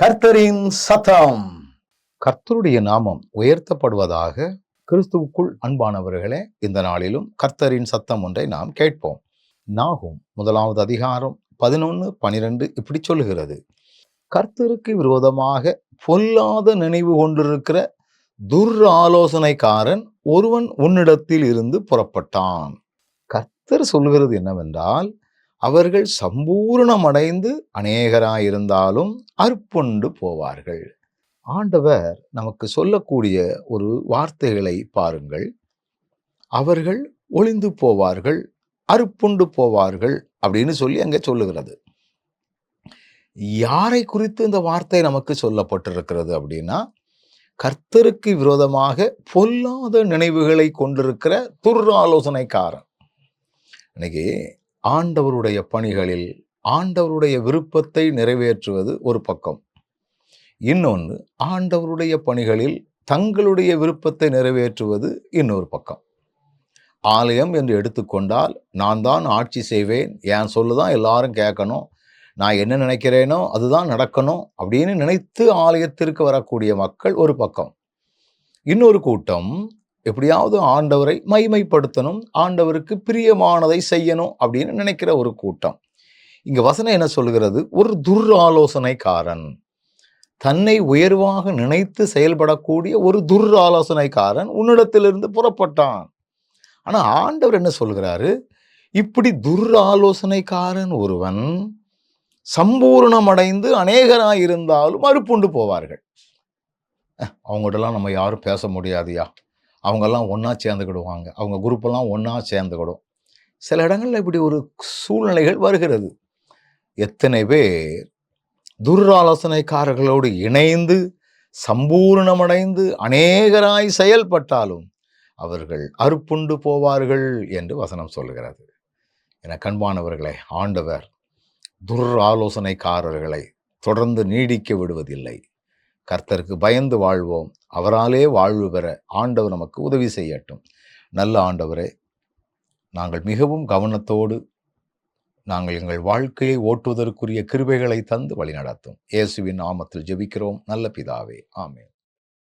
கர்த்தரின் சத்தம். கர்த்தருடைய நாமம் உயர்த்தப்படுவதாக கிறிஸ்துவுக்குள் அன்பானவர்களே இந்த நாளிலும் கர்த்தரின் சத்தம் ஒன்றை நாம் கேட்போம். நாகும் முதலாவது அதிகாரம் பதினொன்று பனிரெண்டு இப்படி சொல்லுகிறது. கர்த்தருக்கு விரோதமாக பொல்லாத நினைவு கொண்டிருக்கிற துர் ஆலோசனைக்காரன் ஒருவன் உன்னிடத்தில் இருந்து புறப்பட்டான். கர்த்தர் சொல்கிறது என்னவென்றால் அவர்கள் சம்பூரணமடைந்து அநேகராயிருந்தாலும் அற்புண்டு போவார்கள். ஆண்டவர் நமக்கு சொல்லக்கூடிய ஒரு வார்த்தைகளை பாருங்கள். அவர்கள் ஒளிந்து போவார்கள் அறுப்புண்டு போவார்கள் அப்படின்னு சொல்லி அங்கே சொல்லுகிறது. யாரை குறித்து இந்த வார்த்தை நமக்கு சொல்லப்பட்டிருக்கிறது அப்படின்னா கர்த்தருக்கு விரோதமாக பொல்லாத நினைவுகளை கொண்டிருக்கிற துர் ஆலோசனைக்காரன் இன்னைக்கு ஆண்டவருடைய பணிகளில் ஆண்டவருடைய விருப்பத்தை நிறைவேற்றுவது ஒரு பக்கம். இன்னொன்று ஆண்டவருடைய பணிகளில் தங்களுடைய விருப்பத்தை நிறைவேற்றுவது இன்னொரு பக்கம். ஆலயம் என்று எடுத்துக்கொண்டால் நான் தான் ஆட்சி செய்வேன் என் சொல்லுதான் எல்லாரும் கேட்கணும். நான் என்ன நினைக்கிறேனோ அதுதான் நடக்கணும் அப்படின்னு நினைத்து ஆலயத்திற்கு வரக்கூடிய மக்கள் ஒரு பக்கம். இன்னொரு கூட்டம் எப்படியாவது ஆண்டவரை மைமைப்படுத்தணும் ஆண்டவருக்கு பிரியமானதை செய்யணும் அப்படின்னு நினைக்கிற ஒரு கூட்டம். இங்க வசனம் என்ன சொல்கிறது ஒரு துர் ஆலோசனைக்காரன் தன்னை உயர்வாக நினைத்து செயல்படக்கூடிய ஒரு துர் ஆலோசனைக்காரன் உன்னிடத்திலிருந்து புறப்பட்டான். ஆனா ஆண்டவர் என்ன சொல்கிறாரு இப்படி துர் ஆலோசனைக்காரன் ஒருவன் சம்பூர்ணமடைந்து அநேகராயிருந்தாலும் மறுப்புண்டு போவார்கள். அவங்ககிட்டலாம் நம்ம யாரும் பேச முடியாதுயா? அவங்கெல்லாம் ஒன்றா சேர்ந்துக்கிடுவாங்க. அவங்க குரூப்பெல்லாம் ஒன்றா சேர்ந்துக்கிடும். சில இடங்களில் இப்படி ஒரு சூழ்நிலைகள் வருகிறது. எத்தனை பேர் துராலோசனைக்காரர்களோடு இணைந்து சம்பூர்ணமடைந்து அநேகராய் செயல்பட்டாலும் அவர்கள் அறுப்புண்டு போவார்கள் என்று வசனம் சொல்கிறது என கண்பானவர்களே ஆண்டவர் துர் ஆலோசனைக்காரர்களை தொடர்ந்து நீடிக்க விடுவதில்லை. கர்த்தருக்கு பயந்து வாழ்வோம். அவராலே வாழ்வு பெற ஆண்டவர் நமக்கு உதவி செய்யட்டும். நல்ல ஆண்டவரே நாங்கள் மிகவும் கவனத்தோடு நாங்கள் எங்கள் வாழ்க்கையை ஓட்டுவதற்குரிய கிருபைகளை தந்து வழிநடத்தும். இயேசுவின் நாமத்தில் ஜெபிக்கிறோம். நல்ல பிதாவே. ஆமேன்.